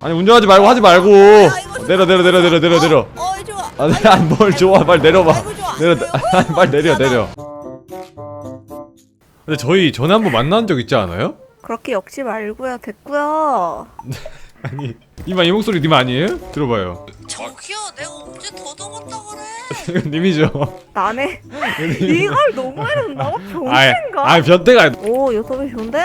아니 운전하지 말고 하지 말고 아. 내려 내려 내려 내려 내려 내려 어, 어 좋아. 아니 아니 뭘 좋아 빨리 내려봐 아이고 좋아. 내려 아니 빨리 내려 내려 근데 저희 전에 한번 만난 적 있지 않아요? 그렇게 엮지 말고요. 됐고요. 아니 이마 이 목소리 님 아니에요? 들어봐요 저기요 내가 언제 더듬었다 그래 이거 님이죠 나네. 이걸 너무 해놓는다고? 아이 병신가? 아이 변태가 오, 유튜브 좋은데.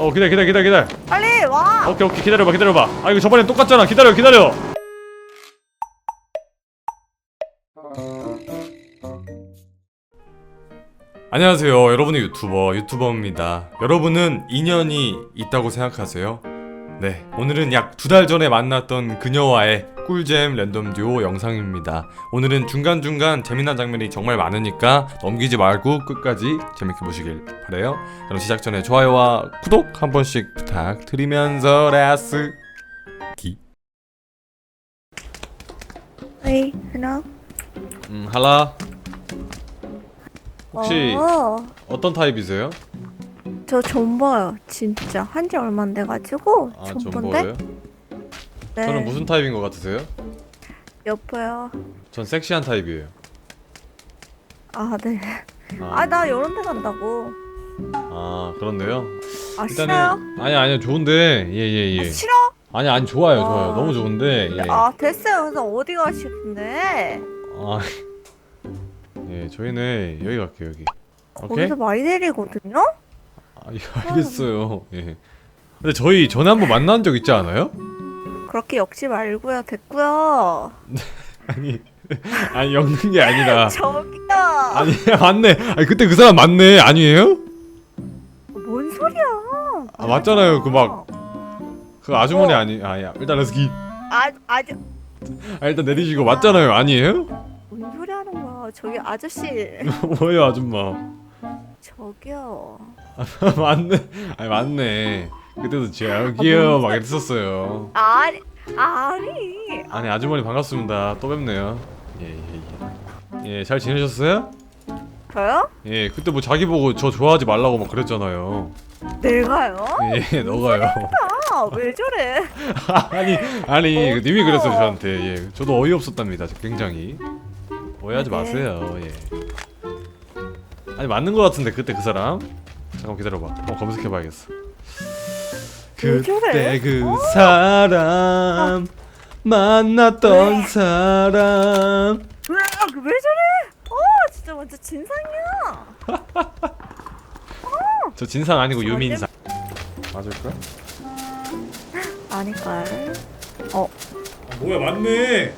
어 기다려 기다려 기다려 기다려. 빨리 와. 오케이 오케이. 기다려봐 기다려봐. 아 이거 저번에 똑같잖아. 기다려 기다려. 안녕하세요. 여러분의 유튜버 유튜버입니다. 여러분은 인연이 있다고 생각하세요? 네. 오늘은 약 두 달 전에 만났던 그녀와의 꿀잼 랜덤 듀오 영상입니다 오늘은 중간중간 재미난 장면이 정말 많으니까 넘기지 말고 끝까지 재밌게 보시길 바래요 그럼 시작 전에 좋아요와 구독 한 번씩 부탁드리면서 레스 기. 에이, 하나. 음 할라. 혹시 어, 어떤 타입이세요? 저 존버요. 진짜 한 지 얼마 안 돼가지고 아 존버인데. 전보예요? 네. 저는 무슨 타입인 것 같으세요? 여보요. 전 섹시한 타입이에요. 아, 네. 아, 아, 나 이런 데 간다고. 아 그렇네요. 아, 싫어요? 아니 아니요 좋은데 예예 예. 아, 싫어? 아니 아니 좋아요 아. 좋아요 너무 좋은데 예. 아, 됐어요. 그래서 어디 가시는데? 아, 예 저희는 여기 갈게요 여기. 오케이. 거기서 많이 내리거든요? 아 예, 알겠어요. 예. 근데 저희 전에 한번 만난 적 있지 않아요? 그렇게 엮지 말고요. 됐고요. 아니 아니 엮는 게 아니라 저기요. 아니 맞네. 아니 그때 그 사람 맞네 아니에요? 뭔 소리야? 아 맞잖아요. 그 막 그 아주머니 아니 아야 일단 레스기. 아, 아주 아 일단 내리시고 맞잖아요 아니에요? 뭔 소리 하는 거야? 저기 아저씨. 뭐예요 아줌마? 저기요. 맞네. 아니 맞네. 그때도 저기요 막 이랬었어요. 아니, 아니. 아니 아주머니 반갑습니다. 또 뵙네요. 예예 예. 예, 잘 지내셨어요? 저요? 예, 그때 뭐 자기 보고 저 좋아하지 말라고 막 그랬잖아요. 내가요? 예, 너가요. 아, 왜 저래? 아니, 아니, 그 님이 그랬어요 저한테. 예, 저도 어이 없었답니다. 굉장히. 오해하지 네. 마세요. 예. 아니 맞는 것 같은데 그때 그 사람. 잠깐 기다려봐. 한번 검색해봐야겠어. 왜 저래? 그때 그 사람 만났던 왜? 사람. 왜, 왜 저래? 어, 진짜 완전 진상이야. 저 진상 아니고? 유민상. 맞을까? 아닐걸. 아, 뭐야 맞네.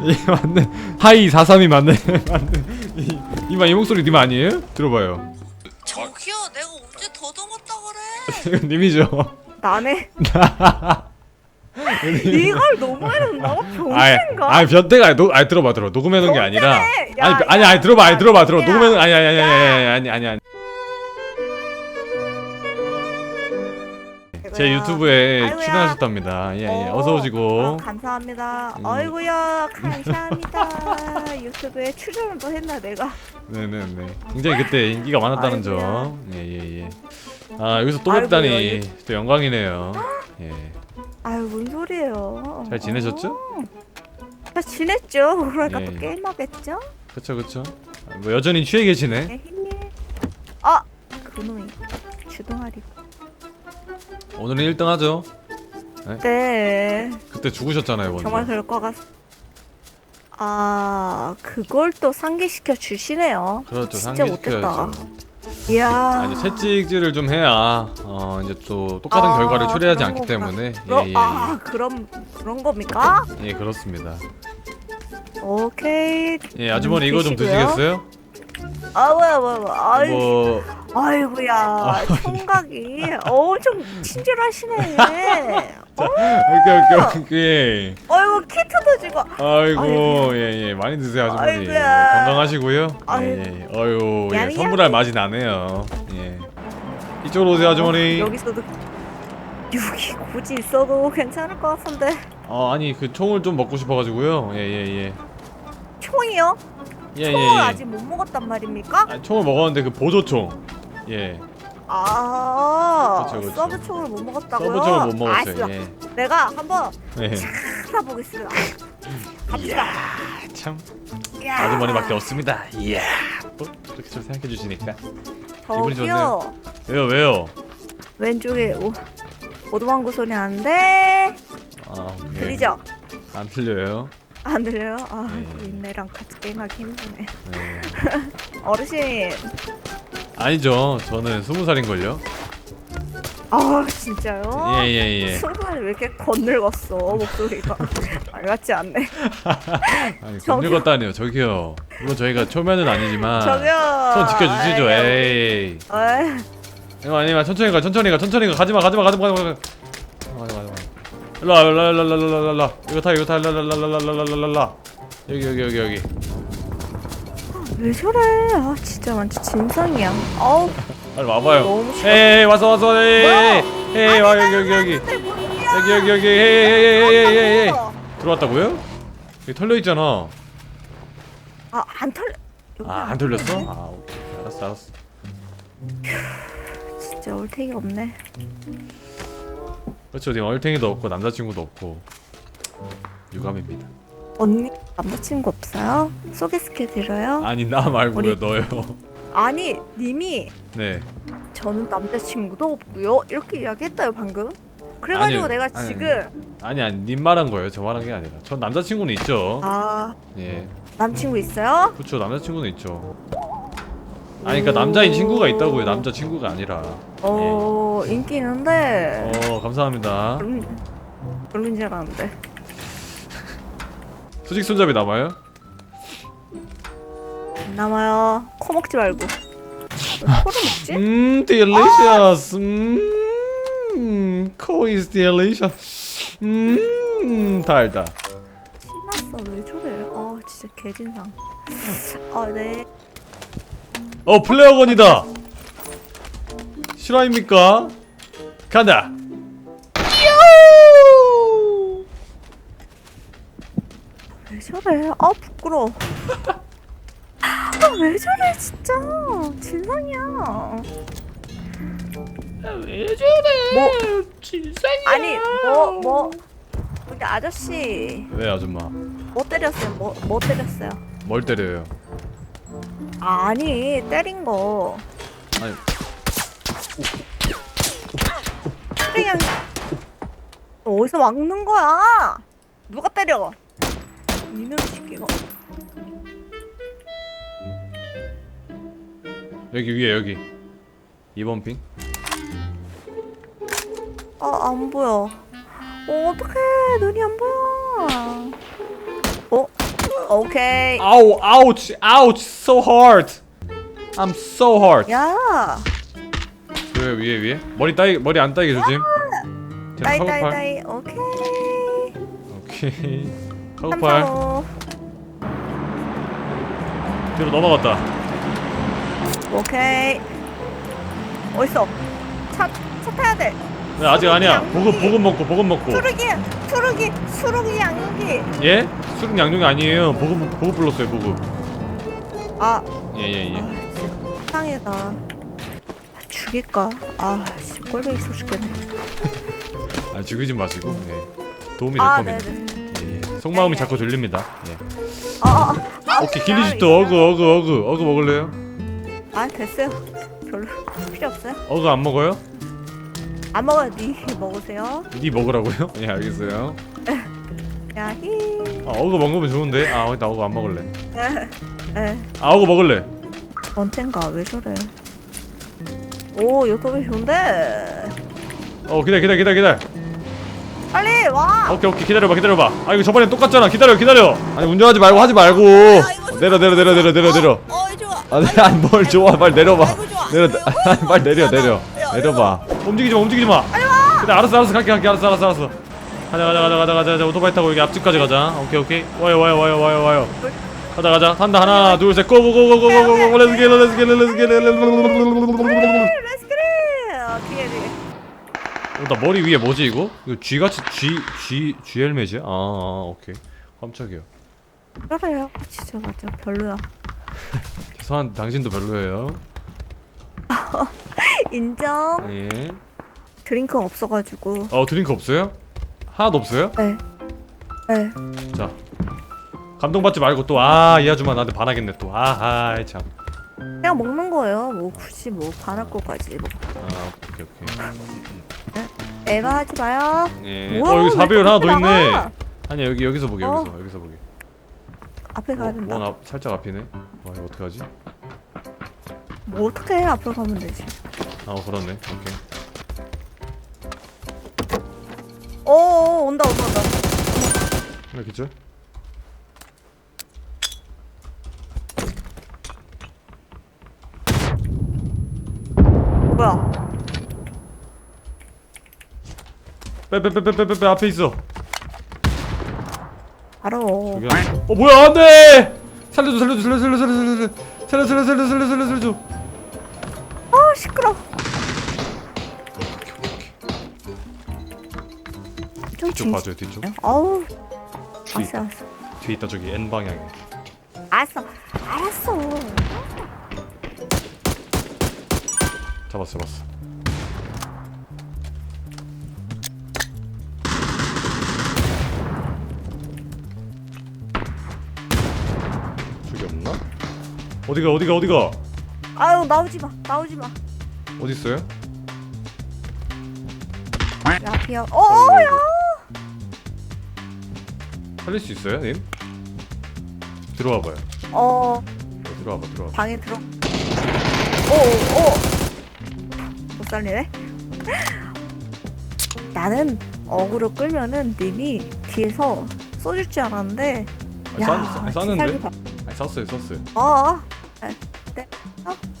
예 맞네. 하이 43이 맞네. 맞네. 이, 이마 이 목소리 님 아니에요? 들어봐요. 저기요 내가 이거 님이죠. 나네. 이걸 너무? 아이, 병신가? 아이 변태가 노, 아이 들어봐 들어. 녹음해 놓은 게 아니라. 야, 아니 야, 아니 아니 들어봐 아니 들어봐 들어. 야, 녹음해 놓은 아니 아니 아니 아니 아니 아니 아니. 제 유튜브에 아이고야. 출연하셨답니다. 예, 예. 어서 아, 오시고. 감사합니다. 음. 아이고야, 감사합니다. 유튜브에 출연을 또 했나 내가? 네네네. 굉장히 그때 인기가 많았다는 아이고야. 점. 예예 예. 아 여기서 또 뵙다니 이- 또 영광이네요. 예. 아유, 뭔 소리예요? 잘 지내셨죠? 어. 잘 지냈죠. 그러니까 예, 또 예. 게임하겠죠? 그쵸 그쵸. 아, 뭐 여전히 취해 계시네. 네. 아, 그놈이 주동아리. 오늘은 1등 하죠. 네, 그때 죽으셨잖아요 먼저. 정말 그럴 것 같. 아, 그걸 또 상기시켜 주시네요. 그렇죠. 진짜 못했다. 상기시켜야죠. 이야. 아니 채찍질을 좀 해야 어 이제 또 똑같은 아, 결과를 초래하지 그런 않기 거구나. 때문에 그럼, 예예 예, 아, 그럼 그런 겁니까? 예, 그렇습니다. 오케이. 예 아주머니 이거 좀 드시고요. 드시겠어요? 아, 뭐야, 뭐야, 뭐야. 아이, 뭐 아이고야. 총각이 엄청 친절하시네. 어, 오케이 오케이 오케이. 아이고 키트도 주고. 아이고. 예예 많이 드세요 아주머니 예, 아이고야. 건강하시고요 아이고. 예 어유 예, 야미, 선물할 맛이 나네요 예 이쪽으로 오세요 아주머니 여기서도 여기 굳이 있어도 괜찮을 것 같은데. 어 아니 그 총을 좀 먹고 싶어가지고요 예 예 예 총이요? 예예예 총을 아직 못 먹었단 말입니까? 아, 총을 먹었는데 그 보조총 예 아 그쵸, 그쵸. 서브 총을 못 먹었다고요? 서브총을 못 먹었어요. 알았어. 예. 내가 한번 예. 찾아보겠습니다. 갑시다. 참. 아주머니밖에 없습니다. 이야. 또 이렇게 좀 생각해 주시니까. 기분이 저기요. 왜요 왜요? 왼쪽에 오, 오도망구 소리 나는데 아 오케이. 들리죠? 안 틀려요. 안 들려요? 아 네. 인내랑 같이 게임하기 힘드네. 네. 어르신. 아니죠. 저는 스무 살인 걸요. 아 진짜요? 예 예 예. 순간에 왜 이렇게 건늙었어 목소리가 말 같지 않네. 아니 저기요. 건늙었다니요. 저기요. 물론 저희가 초면은 아니지만 저기요. 손 지켜주시죠. 아이고. 에이. 에이. 이거 아니면 천천히 가 천천히 가 천천히 가 가지마 가지마 가지마 가지마 가지마 가지마 일로 와 일로 와 일로 와 일로 와 일로 와 이거 타 이거 타 일로 와 일로 와 일로 와 일로 와 일로 와 여기 여기 여기 여기 왜 저래? 아 진짜 완전 진상이야. 아우 빨리 와봐요 너무 싫어. 에이 왔어 왔어 에이 에이 와 여기 여기 여기 여기 여기 여기 에이 에이 에이 에이 에이 들어왔다고요? 여기 털려 있잖아 아안 털려. 여기 아 안 털렸어? 아 오케이 알았어 알았어 진짜 올택이 없네. 그렇죠 지금 얼탱이도 없고 남자친구도 없고 유감입니다 언니 남자친구 없어요? 소개시켜 드려요? 아니 나 말고요 우리- 너요. 아니 님이 네. 저는 남자친구도 없고요. 이렇게 이야기했다요 방금. 그래가지고 아니요. 내가 아니, 지금 아니 아니 님 말한 거예요. 저 말한 게 아니라. 전 남자친구는 있죠. 아 예. 남친구 있어요? 그쵸 남자친구는 있죠. 아니 그니까 남자인 친구가 있다고요. 남자 친구가 아니라. 어 인기 있는데. 어 감사합니다. 별론 별론 줄 알았는데. 수직 손잡이 남아요? 안 남아요. 코 먹지 말고. 왜 코를 먹지? 음 delicious 음 cool is delicious 음 달다 신났어 왜 저래? 아 진짜 개진상. 아 네. 어 플레어건이다 실화입니까? 간다 저래? 아 부끄러워. 아왜 저래 진짜 진상이야. 왜 저래 뭐 진상이야 아니 뭐 뭐. 근데 아저씨 왜 아줌마 뭐 때렸어요? 뭐 뭐 때렸어요? 뭘 때려요 아니 때린 거. 아니 그냥 어디서 막는 거야? 누가 때려? 이놈 새끼가. 여기 위에 여기 2번 핑 아 안 보여. 어, 어떡해 눈이 안 보여. 어? 오케이. 아우 아우치 아우치 so hard I'm so hard 야, 왜 위에 위에 머리 따이 머리 안 따이게 조심 따이 따이 따이. 오케이. 오케이 카고팔 삼사오. 뒤로 넘어갔다 오케이. 어딨어? 차, 차 타야 돼. 네, 아직 아니야. 보급 보급 먹고 보급 먹고 수르기, 수르기, 수르기 양고기. 예? 수륙 양용이 아니에요 보급 보급 불렀어요 보급 아, 예예예 아, 진짜 상해다. 아, 죽일까? 아, 씨, 꼴보기 소식겠네. 아 죽이지 마시고 예. 도움이 될 아, 겁니다 네네. 예, 예. 속마음이 자꾸 들립니다 예. 아, 아, 아, 오케이 길리지도 어그 어그 어그 어그 먹을래요? 아, 됐어요. 별로 필요 없어요. 어그 안 먹어요? 안 먹어요. 니 먹으세요. 니 먹으라고요? 예 알겠어요 야 히. 아 어그 먹으면 좋은데 아 나 어그 안 먹을래 에, 아 어그 먹을래 언젠가 왜 저래? 오, 요토비 좋은데. 어 기다려 기다려 기다려 기다려 빨리 와. 오케이 오케이. 기다려봐 기다려봐. 아 이거 저번에 똑같잖아. 기다려 기다려. 아니 운전하지 말고 하지 말고. 내려 내려 내려 내려 내려 내려. 어이 좋아. 아니 아니 뭘 좋아. 빨리 내려봐. 아이고, 좋아. 내려 아니 빨리 내려 내려. 야, 내려봐. 움직이지 마 움직이지 마. 그래 알았어 알았어. 갈게 갈게. 알았어 알았어 알았어. 가자 가자 가자 가자 가자. 가자 오토바이 타고 여기 앞집까지 가자. 오케이 오케이. 와요 와요 와요 와요 와요. 가자 가자. 탄다. 하나 둘셋. 고고 고고 고고고. 렛츠 겟 렛츠 겟 렛츠 겟 렛츠. 어, 뒤에 뒤에. 나 머리 위에 뭐지 이거? 이거 쥐같이 쥐, 쥐, 쥐 헬멧이야? 아, 아 오케이 깜짝이야 그래요. 진짜 맞아. 별로야. 죄송한 당신도 별로예요 인정. 예. 드링크 없어가지고. 어 드링크 없어요? 하나도 없어요? 네. 네. 자 감동받지 말고 또 아이 아줌마 나한테 반하겠네 또 아하 참. 그냥 먹는 거예요. 뭐 굳이 뭐 반할 거까지. 뭐. 아 오케이 오케이. 에바 하지 마요. 예. 뭐야, 어 여기 왜 4배율 하나 더 있네. 아니 여기 여기서 보게 어. 여기서 여기서 보게. 앞에 가야 된다. 원 앞, 살짝 앞이네. 와 이거 어떡 하지? 뭐 어떻게 해? 앞으로 가면 되지. 아 어, 그렇네. 오케이. 오, 오 온다 온다 온다. 왜 기절? 뭐야? 빼빼빼빼빼빼 앞에 있어. 바로. 저기 한- 어 뭐야 안돼! 살려줘 살려줘 살려줘 살려줘 살려줘 살려줘 살려줘 살려줘 살려줘 살려줘. 아 시끄러. 좀 뒤쪽 진. 봐줘요 뒤쪽. 뒤에 알았어 있다. 알았어. 뒤에 있다 저기 N 방향에. 알았어 알았어. 잡았어 잡았어. 어디가 어디가 어디가? 아유 나오지 마 나오지 마. 어디 있어요? 라피아. 어야. 살릴 수 있어요, 님? 들어와 봐요. 어 어, 들어와 봐, 들어와. 봐. 방에 들어. 오 오. 못 살리네. 나는 어그로 끌면은 님이 뒤에서 쏘줄 줄 알았는데. 아, 쐈- 쐈- 쐈는데? 살리다. 아니, 쐈어요, 쐈어요. 어. 对好。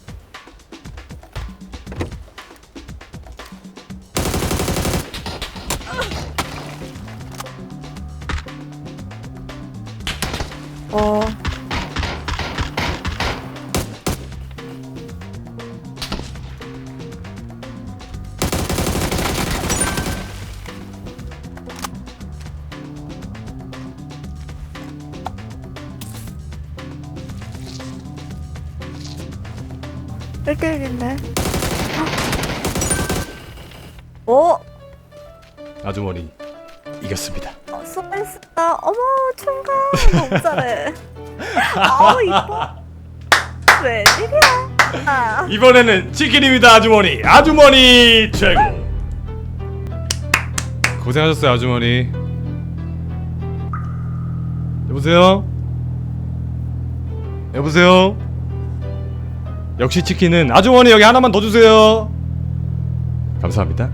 1대1인데. 어? 어? 아주머니 이겼습니다. 어, 수고했습니다. 어머, 총각. 너무 잘해. 아우, 이뻐. 웬일이야. 아. 이번에는 치킨입니다 아주머니 아주머니 최고 고생하셨어요 아주머니 여보세요 여보세요 역시 치킨은 아주머니 여기 하나만 더 주세요. 감사합니다.